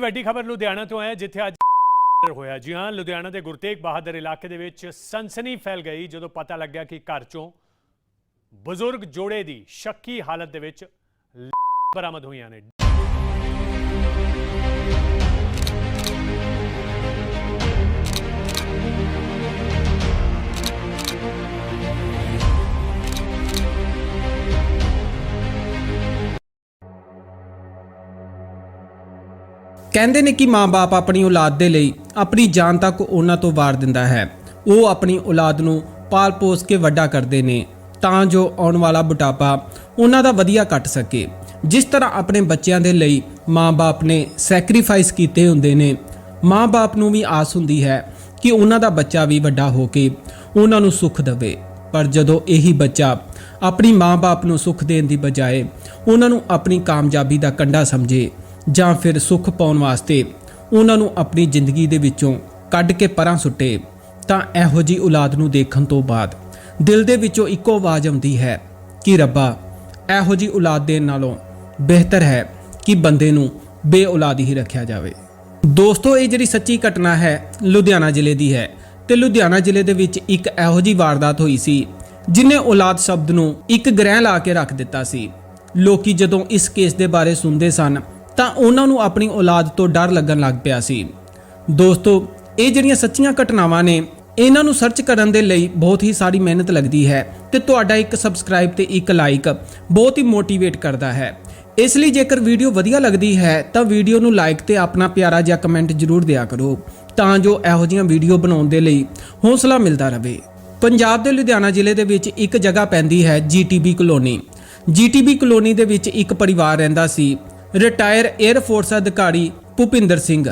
ਵੱਡੀ ਖਬਰ ਲੁਧਿਆਣਾ ਤੋਂ ਆਇਆ ਜਿੱਥੇ ਅੱਜ ਹੋਇਆ। ਜੀ ਹਾਂ, ਲੁਧਿਆਣਾ ਦੇ ਗੁਰਤੇਗ ਬਹਾਦਰ ਇਲਾਕੇ ਦੇ ਵਿੱਚ ਸਨਸਨੀ ਫੈਲ ਗਈ, ਜਦੋਂ ਪਤਾ ਲੱਗਿਆ ਕਿ ਘਰ ਚੋਂ ਬਜ਼ੁਰਗ ਜੋੜੇ ਦੀ ਸ਼ੱਕੀ ਹਾਲਤ ਦੇ ਵਿੱਚ ਬਰਾਮਦ ਹੋਈਆਂ ਨੇ। ਕਹਿੰਦੇ ਨੇ ਕਿ ਮਾਂ-ਬਾਪ ਆਪਣੀ ਔਲਾਦ ਦੇ ਲਈ ਆਪਣੀ ਜਾਨ ਤੱਕ ਉਹਨਾਂ ਤੋਂ ਵਾਰ ਦਿੰਦਾ ਹੈ। ਉਹ ਆਪਣੀ ਔਲਾਦ ਨੂੰ ਪਾਲ-ਪੋਸ ਕੇ ਵੱਡਾ ਕਰਦੇ ਨੇ ਤਾਂ ਜੋ ਆਉਣ ਵਾਲਾ ਬੁਢਾਪਾ ਉਹਨਾਂ ਦਾ ਵਧੀਆ ਕੱਟ ਸਕੇ। ਜਿਸ ਤਰ੍ਹਾਂ ਆਪਣੇ ਬੱਚਿਆਂ ਦੇ ਲਈ ਮਾਂ-ਬਾਪ ਨੇ ਸੈਕਰੀਫਾਈਸ ਕੀਤੇ ਹੁੰਦੇ ਨੇ, ਮਾਂ-ਬਾਪ ਨੂੰ ਵੀ ਆਸ ਹੁੰਦੀ ਹੈ ਕਿ ਉਹਨਾਂ ਦਾ ਬੱਚਾ ਵੀ ਵੱਡਾ ਹੋ ਕੇ ਉਹਨਾਂ ਨੂੰ ਸੁੱਖ ਦੇਵੇ। ਪਰ ਜਦੋਂ ਇਹੀ ਬੱਚਾ ਆਪਣੀ ਮਾਂ-ਬਾਪ ਨੂੰ ਸੁੱਖ ਦੇਣ ਦੀ ਬਜਾਏ ਉਹਨਾਂ ਨੂੰ ਆਪਣੀ ਕਾਮਯਾਬੀ ਦਾ ਕੰਡਾ ਸਮਝੇ ਜਾਂ ਫਿਰ ਸੁੱਖ ਪਾਉਣ ਵਾਸਤੇ ਉਹਨਾਂ ਨੂੰ ਆਪਣੀ ਜ਼ਿੰਦਗੀ ਦੇ ਵਿੱਚੋਂ ਕੱਢ ਕੇ ਪਰਾਂ ਸੁੱਟੇ, ਤਾਂ ਇਹੋ ਜੀ ਔਲਾਦ ਨੂੰ ਦੇਖਣ ਤੋਂ ਬਾਅਦ ਦਿਲ ਦੇ ਵਿੱਚੋਂ ਇੱਕੋ ਆਵਾਜ਼ ਆਉਂਦੀ ਹੈ ਕਿ ਰੱਬਾ, ਇਹੋ ਜੀ ਔਲਾਦ ਦੇਣ ਨਾਲੋਂ ਬਿਹਤਰ ਹੈ ਕਿ ਬੰਦੇ ਨੂੰ ਬੇਔਲਾਦ ਹੀ ਰੱਖਿਆ ਜਾਵੇ। ਦੋਸਤੋ, ਇਹ ਜਿਹੜੀ ਸੱਚੀ ਘਟਨਾ ਹੈ ਲੁਧਿਆਣਾ ਜ਼ਿਲ੍ਹੇ ਦੀ ਹੈ ਤੇ ਲੁਧਿਆਣਾ ਜ਼ਿਲ੍ਹੇ ਦੇ ਵਿੱਚ ਇੱਕ ਇਹੋ ਜੀ ਵਾਰਦਾਤ ਹੋਈ ਸੀ ਜਿਨੇ ਔਲਾਦ ਸ਼ਬਦ ਨੂੰ ਇੱਕ ਗ੍ਰਹਿ ਲਾ ਕੇ ਰੱਖ ਦਿੱਤਾ ਸੀ। ਲੋਕੀ ਜਦੋਂ ਇਸ ਕੇਸ ਦੇ ਬਾਰੇ ਸੁਣਦੇ ਸਨ ਤਾਂ ਉਹਨਾਂ ਨੂੰ ਆਪਣੀ ਔਲਾਦ ਤੋਂ ਡਰ ਲੱਗਣ ਲੱਗ ਪਿਆ ਸੀ। ਦੋਸਤੋ, ਇਹ ਜਿਹੜੀਆਂ ਸੱਚੀਆਂ ਘਟਨਾਵਾਂ ਨੇ, ਇਹਨਾਂ ਨੂੰ ਸਰਚ ਕਰਨ ਦੇ ਲਈ ਬਹੁਤ ਹੀ ਸਾਰੀ ਮਿਹਨਤ ਲੱਗਦੀ ਹੈ ਤੇ ਤੁਹਾਡਾ ਇੱਕ ਸਬਸਕ੍ਰਾਈਬ ਤੇ ਇੱਕ ਲਾਈਕ ਬਹੁਤ ਹੀ ਮੋਟੀਵੇਟ ਕਰਦਾ ਹੈ। ਇਸ ਲਈ ਜੇਕਰ ਵੀਡੀਓ ਵਧੀਆ ਲੱਗਦੀ ਹੈ, ਤਾਂ ਵੀਡੀਓ ਨੂੰ ਲਾਈਕ ਤੇ ਆਪਣਾ ਪਿਆਰਾ ਜਿਹਾ ਕਮੈਂਟ ਜ਼ਰੂਰ ਦਿਆ ਕਰੋ, ਤਾਂ ਜੋ ਇਹੋ ਜਿਹੀਆਂ ਵੀਡੀਓ ਬਣਾਉਣ ਦੇ ਲਈ ਹੌਸਲਾ ਮਿਲਦਾ ਰਹੇ। ਪੰਜਾਬ ਦੇ ਲੁਧਿਆਣਾ ਜ਼ਿਲ੍ਹੇ ਦੇ ਵਿੱਚ ਇੱਕ ਜਗ੍ਹਾ ਪੈਂਦੀ ਹੈ ਜੀਟੀਬੀ ਕਲੋਨੀ ਜੀਟੀਬੀ ਕਲੋਨੀ ਦੇ ਵਿੱਚ ਇੱਕ ਪਰਿਵਾਰ ਰਹਿੰਦਾ ਸੀ। ਰਿਟਾਇਰ 에ਅਰ ਫੋਰਸ ਅਧਿਕਾਰੀ ਭੁਪਿੰਦਰ ਸਿੰਘ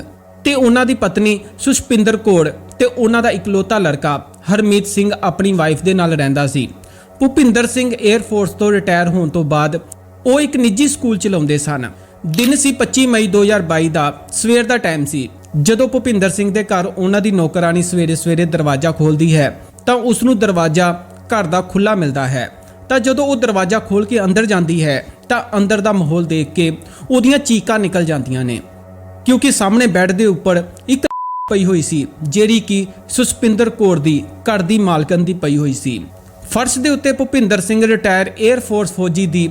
ਤੇ ਉਹਨਾਂ ਦੀ ਪਤਨੀ ਸੁਸ਼ਪਿੰਦਰ ਕੌਰ ਤੇ ਉਹਨਾਂ ਦਾ ਇਕਲੌਤਾ ਲੜਕਾ ਹਰਮੀਤ ਸਿੰਘ ਆਪਣੀ ਵਾਈਫ ਦੇ ਨਾਲ ਰਹਿੰਦਾ ਸੀ। ਭੁਪਿੰਦਰ ਸਿੰਘ 에ਅਰ ਫੋਰਸ ਤੋਂ ਰਿਟਾਇਰ ਹੋਣ ਤੋਂ ਬਾਅਦ ਉਹ ਇੱਕ ਨਿੱਜੀ ਸਕੂਲ ਚਲਾਉਂਦੇ ਸਨ। ਦਿਨ ਸੀ 25 ਮਈ 2022 ਦਾ ਸਵੇਰ ਦਾ ਟਾਈਮ ਸੀ। ਜਦੋਂ ਭੁਪਿੰਦਰ ਸਿੰਘ ਦੇ ਘਰ ਉਹਨਾਂ ਦੀ ਨੌਕਰਾਨੀ ਸਵੇਰੇ ਸਵੇਰੇ ਦਰਵਾਜ਼ਾ ਖੋਲਦੀ ਹੈ ਤਾਂ ਉਸ ਨੂੰ ਦਰਵਾਜ਼ਾ ਘਰ ਦਾ ਖੁੱਲਾ ਮਿਲਦਾ ਹੈ। ਤਾਂ ਜਦੋਂ ਉਹ ਦਰਵਾਜ਼ਾ ਖੋਲ ਕੇ ਅੰਦਰ ਜਾਂਦੀ ਹੈ, ਤਾਂ ਅੰਦਰ ਦਾ ਮਾਹੌਲ ਦੇਖ ਕੇ ਉਹਦੀਆਂ ਚੀਕਾਂ ਨਿਕਲ ਜਾਂਦੀਆਂ ਨੇ। ਕਿਉਂਕਿ ਸਾਹਮਣੇ ਬੈੱਡ ਦੇ ਉੱਪਰ ਇੱਕ ਪਈ ਹੋਈ ਸੀ, ਜਿਹੜੀ ਕਿ ਸੁਸ਼ਪਿੰਦਰ ਕੌਰ ਦੀ ਘਰ ਦੀ ਮਾਲਕਨ ਦੀ ਪਈ ਹੋਈ ਸੀ। ਫਰਸ਼ ਦੇ ਉੱਤੇ Bhupinder Singh retire air force ਫੌਜੀ ਦੀ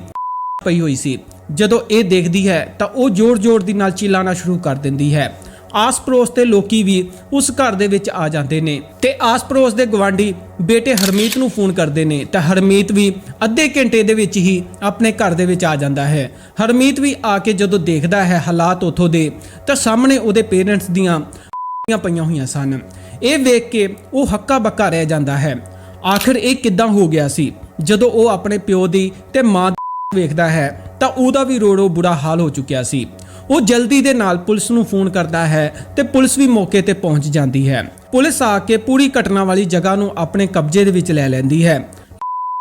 ਪਈ ਹੋਈ ਸੀ। ਜਦੋਂ ਇਹ ਦੇਖਦੀ ਹੈ, ਤਾਂ ਉਹ ਜ਼ੋਰ-ਜ਼ੋਰ ਦੀ ਨਾਲ ਚਿਲਾਣਾ ਸ਼ੁਰੂ ਕਰ ਦਿੰਦੀ ਹੈ। ਆਸ-ਪੜੋਸ ਦੇ ਲੋਕੀ ਵੀ ਉਸ ਘਰ ਦੇ ਵਿੱਚ ਆ ਜਾਂਦੇ ਨੇ ਤੇ ਆਸ-ਪੜੋਸ ਦੇ ਗਵਾਂਢੀ ਬੇਟੇ ਹਰਮੀਤ ਨੂੰ ਫੋਨ ਕਰਦੇ ਨੇ ਤਾਂ ਹਰਮੀਤ ਵੀ ਅੱਧੇ ਘੰਟੇ ਦੇ ਵਿੱਚ ਹੀ ਆਪਣੇ ਘਰ ਦੇ ਵਿੱਚ ਆ ਜਾਂਦਾ ਹੈ। ਹਰਮੀਤ ਵੀ ਆ ਕੇ ਜਦੋਂ ਦੇਖਦਾ ਹੈ ਹਾਲਾਤ ਉਥੋਂ ਦੇ, ਤਾਂ ਸਾਹਮਣੇ ਉਹਦੇ ਪੇਰੈਂਟਸ ਦੀਆਂ ਪਈਆਂ ਹੋਈਆਂ ਸਨ। ਇਹ ਵੇਖ ਕੇ ਉਹ ਹੱਕਾ ਬੱਕਾ ਰਹਿ ਜਾਂਦਾ ਹੈ। ਆਖਰ ਇਹ ਕਿੱਦਾਂ ਹੋ ਗਿਆ ਸੀ? ਜਦੋਂ ਉਹ ਆਪਣੇ ਪਿਓ ਦੀ ਤੇ ਮਾਂ ਵੇਖਦਾ ਹੈ, ਤਾਂ ਉਹਦਾ ਵੀ ਰੋੜੋ ਬੁਰਾ ਹਾਲ ਹੋ ਚੁੱਕਿਆ ਸੀ। ਉਹ ਜਲਦੀ ਦੇ ਨਾਲ ਪੁਲਿਸ ਨੂੰ ਫੋਨ ਕਰਦਾ ਹੈ ਤੇ ਪੁਲਿਸ ਵੀ ਮੌਕੇ ਤੇ ਪਹੁੰਚ ਜਾਂਦੀ ਹੈ। ਪੁਲਿਸ ਆ ਕੇ ਪੂਰੀ ਘਟਨਾ ਵਾਲੀ ਜਗ੍ਹਾ ਨੂੰ ਆਪਣੇ ਕਬਜ਼ੇ ਦੇ ਵਿੱਚ ਲੈ ਲੈਂਦੀ ਹੈ।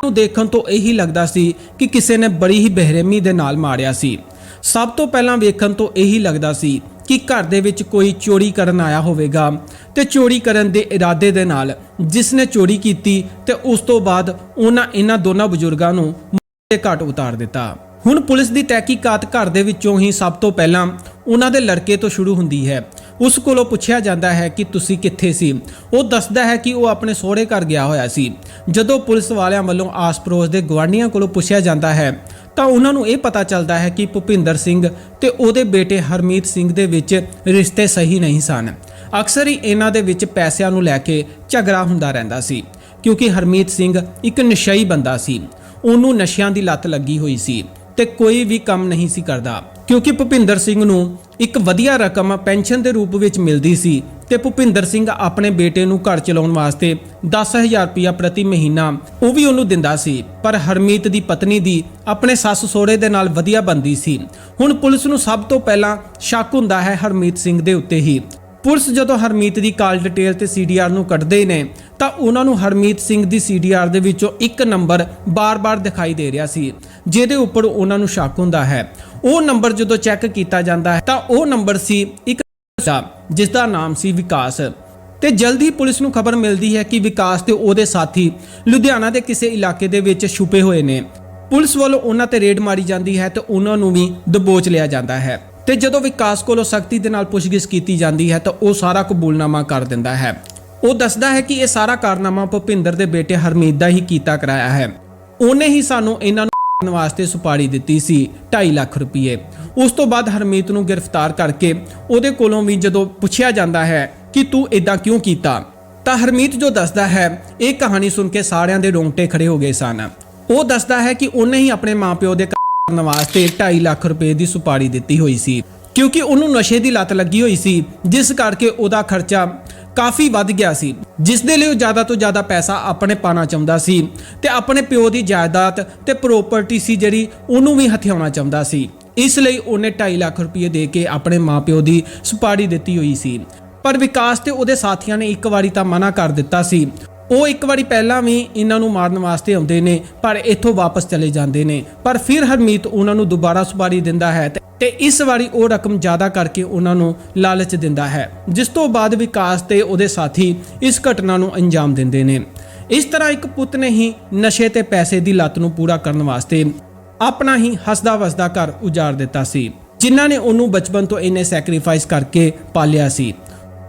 ਨੂੰ ਦੇਖਣ ਤੋਂ ਇਹੀ ਲੱਗਦਾ ਸੀ ਕਿ ਕਿਸੇ ਨੇ ਬੜੀ ਹੀ ਬਹਿਰੇਮੀ ਦੇ ਨਾਲ ਮਾਰਿਆ ਸੀ। ਸਭ ਤੋਂ ਪਹਿਲਾਂ ਵੇਖਣ ਤੋਂ ਇਹੀ ਲੱਗਦਾ ਸੀ ਕਿ ਘਰ ਦੇ ਵਿੱਚ ਕੋਈ ਚੋਰੀ ਕਰਨ ਆਇਆ ਹੋਵੇਗਾ ਤੇ ਚੋਰੀ ਕਰਨ ਦੇ ਇਰਾਦੇ ਦੇ ਨਾਲ ਜਿਸ ਨੇ ਚੋਰੀ ਕੀਤੀ ਤੇ ਉਸ ਤੋਂ ਬਾਅਦ ਉਹਨਾਂ ਇਹਨਾਂ ਦੋਨਾਂ ਬਜ਼ੁਰਗਾਂ ਨੂੰ ਮੌਕੇ ਘਾਟ ਉਤਾਰ ਦਿੱਤਾ। ਹੁਣ ਪੁਲਿਸ ਦੀ ਤਹਿਕੀਕਾਤ ਘਰ ਦੇ ਵਿੱਚੋਂ ਹੀ ਸਭ ਤੋਂ ਪਹਿਲਾਂ ਉਹਨਾਂ ਦੇ ਲੜਕੇ ਤੋਂ ਸ਼ੁਰੂ ਹੁੰਦੀ ਹੈ। ਉਸ ਕੋਲੋਂ ਪੁੱਛਿਆ ਜਾਂਦਾ ਹੈ ਕਿ ਤੁਸੀਂ ਕਿੱਥੇ ਸੀ? ਉਹ ਦੱਸਦਾ ਹੈ ਕਿ ਉਹ ਆਪਣੇ ਸਹੁਰੇ ਘਰ ਗਿਆ ਹੋਇਆ ਸੀ। ਜਦੋਂ ਪੁਲਿਸ ਵਾਲਿਆਂ ਵੱਲੋਂ ਆਸ-ਪੜੋਸ ਦੇ ਗਵਾਂਢੀਆਂ ਕੋਲੋਂ ਪੁੱਛਿਆ ਜਾਂਦਾ ਹੈ, ਤਾਂ ਉਹਨਾਂ ਨੂੰ ਇਹ ਪਤਾ ਚੱਲਦਾ ਹੈ ਕਿ ਭੁਪਿੰਦਰ ਸਿੰਘ ਤੇ ਉਹਦੇ ਬੇਟੇ ਹਰਮੀਤ ਸਿੰਘ ਦੇ ਵਿੱਚ ਰਿਸ਼ਤੇ ਸਹੀ ਨਹੀਂ ਸਨ। ਅਕਸਰ ਹੀ ਇਹਨਾਂ ਦੇ ਵਿੱਚ ਪੈਸਿਆਂ ਨੂੰ ਲੈ ਕੇ ਝਗੜਾ ਹੁੰਦਾ ਰਹਿੰਦਾ ਸੀ, ਕਿਉਂਕਿ ਹਰਮੀਤ ਸਿੰਘ ਇੱਕ ਨਸ਼ਈ ਬੰਦਾ ਸੀ। ਉਹਨੂੰ ਨਸ਼ਿਆਂ ਦੀ ਲੱਤ ਲੱਗੀ ਹੋਈ ਸੀ। ਤੇ ਕੋਈ ਵੀ ਕੰਮ ਨਹੀਂ ਸੀ ਕਰਦਾ। ਕਿਉਂਕਿ ਭੁਪਿੰਦਰ ਸਿੰਘ ਨੂੰ ਇੱਕ ਵਧੀਆ ਰਕਮ ਪੈਨਸ਼ਨ ਦੇ ਰੂਪ ਵਿੱਚ ਮਿਲਦੀ ਸੀ ਤੇ ਭੁਪਿੰਦਰ ਸਿੰਘ ਆਪਣੇ ਬੇਟੇ ਨੂੰ ਘਰ ਚਲਾਉਣ ਵਾਸਤੇ 10000 ਰੁਪਇਆ ਪ੍ਰਤੀ ਮਹੀਨਾ ਉਹ ਵੀ ਉਹਨੂੰ ਦਿੰਦਾ ਸੀ। ਪਰ ਹਰਮੀਤ ਦੀ ਪਤਨੀ ਦੀ ਆਪਣੇ ਸੱਸ ਸਹੁਰੇ ਦੇ ਨਾਲ ਵਧੀਆ ਬੰਦੀ ਸੀ। ਹੁਣ ਪੁਲਿਸ ਨੂੰ ਸਭ ਤੋਂ ਪਹਿਲਾਂ ਸ਼ੱਕ ਹੁੰਦਾ ਹੈ ਹਰਮੀਤ ਸਿੰਘ ਦੇ ਉੱਤੇ ਹੀ। ਪੁਲਿਸ ਜਦੋਂ ਹਰਮੀਤ ਦੀ ਕਾਲ ਡਿਟੇਲ ਤੇ ਸੀਡੀਆਰ ਨੂੰ ਕੱਢਦੇ ਨੇ, ਤਾਂ ਉਹਨਾਂ ਨੂੰ ਹਰਮੀਤ ਸਿੰਘ ਦੀ ਸੀਡੀਆਰ ਦੇ ਵਿੱਚੋਂ ਇੱਕ ਨੰਬਰ ਬਾਰ-ਬਾਰ ਦਿਖਾਈ ਦੇ ਰਿਹਾ ਸੀ। ਜਿਹਦੇ ਉੱਪਰ ਉਹਨਾਂ ਨੂੰ ਸ਼ੱਕ ਹੁੰਦਾ ਹੈ। ਉਹ ਨੰਬਰ ਜਦੋਂ ਚੈੱਕ ਕੀਤਾ ਜਾਂਦਾ ਹੈ, ਤਾਂ ਉਹ ਨੰਬਰ ਸੀ ਇੱਕ ਦਾ ਜਿਸ ਦਾ ਨਾਮ ਸੀ ਵਿਕਾਸ। ਤੇ ਜਲਦੀ ਪੁਲਿਸ ਨੂੰ ਖਬਰ ਮਿਲਦੀ ਹੈ ਕਿ ਵਿਕਾਸ ਤੇ ਉਹਦੇ ਸਾਥੀ ਲੁਧਿਆਣਾ ਦੇ ਕਿਸੇ ਇਲਾਕੇ ਦੇ ਵਿੱਚ ਛੁਪੇ ਹੋਏ ਨੇ। ਪੁਲਿਸ ਵੱਲੋਂ ਉਹਨਾਂ ਤੇ ਰੇਡ ਮਾਰੀ ਜਾਂਦੀ ਹੈ ਤੇ ਉਹਨਾਂ ਨੂੰ ਵੀ ਦਬੋਚ ਲਿਆ ਜਾਂਦਾ ਹੈ। ਤੇ ਜਦੋਂ ਵਿਕਾਸ ਕੋਲੋਂ ਸਖਤੀ ਦੇ ਨਾਲ ਪੁੱਛਗਿੱਛ ਕੀਤੀ ਜਾਂਦੀ ਹੈ, ਤਾਂ ਉਹ ਸਾਰਾ ਕਬੂਲਨਾਮਾ ਕਰ ਦਿੰਦਾ ਹੈ। ਉਹ ਦੱਸਦਾ ਹੈ ਕਿ ਇਹ ਸਾਰਾ ਕਾਰਨਾਮਾ ਭੁਪਿੰਦਰ ਦੇ ਬੇਟੇ ਹਰਮੀਤ ਦਾ ਹੀ ਕੀਤਾ ਕਰਾਇਆ ਹੈ। ਉਹਨੇ ਹੀ ਸਾਨੂੰ ਇਹਨਾਂ ਨੂੰ ਵਾਸਤੇ ਸੁਪਾਰੀ ਦਿੱਤੀ ਸੀ 2.5 ਲੱਖ ਰੁਪਏ ਉਸ ਤੋਂ ਬਾਅਦ ਹਰਮੀਤ ਨੂੰ ਗ੍ਰਿਫਤਾਰ ਕਰਕੇ ਉਹਦੇ ਕੋਲੋਂ ਵੀ ਜਦੋਂ ਪੁੱਛਿਆ ਜਾਂਦਾ ਹੈ ਕਿ ਤੂੰ ਇਦਾਂ ਕਿਉਂ ਕੀਤਾ, ਤਾਂ ਹਰਮੀਤ ਜੋ ਦੱਸਦਾ ਹੈ, ਇਹ ਕਹਾਣੀ ਸੁਣ ਕੇ ਸਾਰਿਆਂ ਦੇ ਰੋਂਗਟੇ ਖੜੇ ਹੋ ਗਏ ਸਨ। ਉਹ ਦੱਸਦਾ ਹੈ ਕਿ ਉਹਨੇ ਹੀ ਆਪਣੇ ਮਾਪਿਓ ਦੇ ਕਰਨ ਵਾਸਤੇ 2.5 ਲੱਖ ਰੁਪਏ ਦੀ ਸੁਪਾਰੀ ਦਿੱਤੀ ਹੋਈ ਸੀ, ਕਿਉਂਕਿ ਉਹਨੂੰ ਨਸ਼ੇ ਦੀ ਲਤ ਲੱਗੀ ਹੋਈ ਸੀ, ਜਿਸ ਕਰਕੇ ਉਹਦਾ ਖਰਚਾ ਕਾਫੀ ਵੱਧ ਗਿਆ ਸੀ, ਜਿਸ ਦੇ ਲਈ ਉਹ ਜ਼ਿਆਦਾ ਤੋਂ ਜ਼ਿਆਦਾ ਪੈਸਾ ਆਪਣੇ ਪਾਣਾ ਚਾਹੁੰਦਾ ਸੀ ਤੇ ਆਪਣੇ ਪਿਓ ਦੀ ਜਾਇਦਾਦ ਤੇ ਪ੍ਰਾਪਰਟੀ ਸੀ ਜਿਹੜੀ ਉਹਨੂੰ ਵੀ ਹਥਿਆਉਣਾ ਚਾਹੁੰਦਾ ਸੀ। ਇਸ ਲਈ ਉਹਨੇ 2.5 ਲੱਖ ਰੁਪਏ ਦੇ ਕੇ ਆਪਣੇ ਮਾਪਿਓ ਦੀ ਸੁਪਾਰੀ ਦਿੱਤੀ ਹੋਈ ਸੀ। ਪਰ ਵਿਕਾਸ ਤੇ ਉਹਦੇ ਸਾਥੀਆਂ ਨੇ ਇੱਕ ਵਾਰੀ ਤਾਂ ਮਨਾ ਕਰ ਦਿੱਤਾ ਸੀ। ਉਹ ਇੱਕ ਵਾਰੀ ਪਹਿਲਾਂ ਵੀ ਇਹਨਾਂ ਨੂੰ ਮਾਰਨ ਵਾਸਤੇ ਆਉਂਦੇ ਨੇ, ਪਰ ਇੱਥੋਂ ਵਾਪਸ ਚਲੇ ਜਾਂਦੇ ਨੇ। ਪਰ ਫਿਰ ਹਰਮੀਤ ਉਹਨਾਂ ਨੂੰ ਦੁਬਾਰਾ ਸੁਪਾਰੀ ਦਿੰਦਾ ਹੈ ਤੇ- ਤੇ ਇਸ ਵਾਰੀ ਉਹ ਰਕਮ ਜ਼ਿਆਦਾ ਕਰਕੇ ਉਹਨਾਂ ਨੂੰ ਲਾਲਚ ਦਿੰਦਾ ਹੈ, ਜਿਸ ਤੋਂ ਬਾਅਦ ਵਿਕਾਸ ਤੇ ਉਹਦੇ ਸਾਥੀ ਇਸ ਘਟਨਾ ਨੂੰ ਅੰਜਾਮ ਦਿੰਦੇ ਨੇ। ਇਸ ਤਰ੍ਹਾਂ ਇੱਕ ਪੁੱਤ ਨੇ ਹੀ ਨਸ਼ੇ ਤੇ ਪੈਸੇ ਦੀ ਲੱਤ ਨੂੰ ਪੂਰਾ ਕਰਨ ਵਾਸਤੇ ਆਪਣਾ ਹੀ ਹੱਸਦਾ ਵਸਦਾ ਘਰ ਉਜਾੜ ਦਿੱਤਾ ਸੀ, ਜਿਨ੍ਹਾਂ ਨੇ ਉਹਨੂੰ ਬਚਪਨ ਤੋਂ ਇਹਨੇ ਸੈਕਰੀਫਾਈਸ ਕਰਕੇ ਪਾਲਿਆ ਸੀ।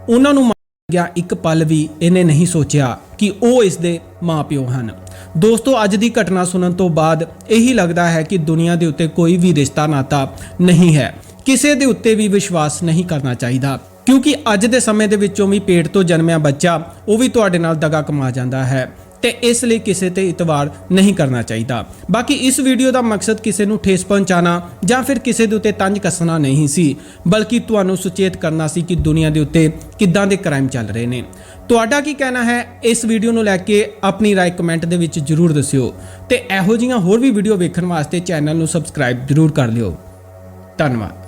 ਉਹਨਾਂ ਨੂੰ ਮਾਰ ਗਿਆ ਇੱਕ ਪਲ ਵੀ ਇਹਨੇ ਨਹੀਂ ਸੋਚਿਆ। ਕਿ ਉਹ ਇਸ ਦੇ ਮਾਪਿਓ ਹਨ। ਦੋਸਤੋ, ਅੱਜ ਦੀ ਘਟਨਾ ਸੁਣਨ ਤੋਂ ਬਾਅਦ ਇਹੀ ਲੱਗਦਾ ਹੈ ਕਿ ਦੁਨੀਆ ਦੇ ਉੱਤੇ ਕੋਈ ਵੀ ਰਿਸ਼ਤਾ ਨਾਤਾ ਨਹੀਂ ਹੈ। ਕਿਸੇ ਦੇ ਉੱਤੇ ਵੀ ਵਿਸ਼ਵਾਸ ਨਹੀਂ ਕਰਨਾ ਚਾਹੀਦਾ। ਕਿਉਂਕਿ ਅੱਜ ਦੇ ਸਮੇਂ ਦੇ ਵਿੱਚੋਂ ਵੀ ਪੇਟ ਤੋਂ ਜਨਮਿਆ ਬੱਚਾ, ਉਹ ਵੀ ਤੁਹਾਡੇ ਨਾਲ ਦਗਾ ਕਮਾ ਜਾਂਦਾ ਹੈ। ਤੇ ਇਸ ਲਈ ਕਿਸੇ ਤੇ ਇਤਵਾਰ ਨਹੀਂ ਕਰਨਾ ਚਾਹੀਦਾ। ਬਾਕੀ ਇਸ ਵੀਡੀਓ ਦਾ ਮਕਸਦ ਕਿਸੇ ਨੂੰ ਠੇਸ ਪਹੁੰਚਾਉਣਾ ਜਾਂ ਫਿਰ ਕਿਸੇ ਦੇ ਉੱਤੇ ਤੰਜ ਕੱਸਣਾ ਨਹੀਂ ਸੀ, ਬਲਕਿ ਤੁਹਾਨੂੰ ਸੁਚੇਤ ਕਰਨਾ ਸੀ ਕਿ ਦੁਨੀਆ ਦੇ ਉੱਤੇ ਕਿੱਦਾਂ ਦੇ ਕ੍ਰਾਈਮ ਚੱਲ ਰਹੇ ਨੇ। ਤੁਹਾਡਾ ਕੀ ਕਹਿਣਾ ਹੈ? ਇਸ ਵੀਡੀਓ ਨੂੰ ਲੈ ਕੇ ਆਪਣੀ ਰਾਏ ਕਮੈਂਟ ਦੇ ਵਿੱਚ ਜਰੂਰ ਦੱਸਿਓ ਤੇ ਇਹੋ ਜਿਹੀਆਂ ਹੋਰ ਵੀ ਵੀਡੀਓ ਵੇਖਣ ਵਾਸਤੇ ਚੈਨਲ ਨੂੰ ਸਬਸਕ੍ਰਾਈਬ ਜਰੂਰ ਕਰ ਲਿਓ। ਧੰਨਵਾਦ।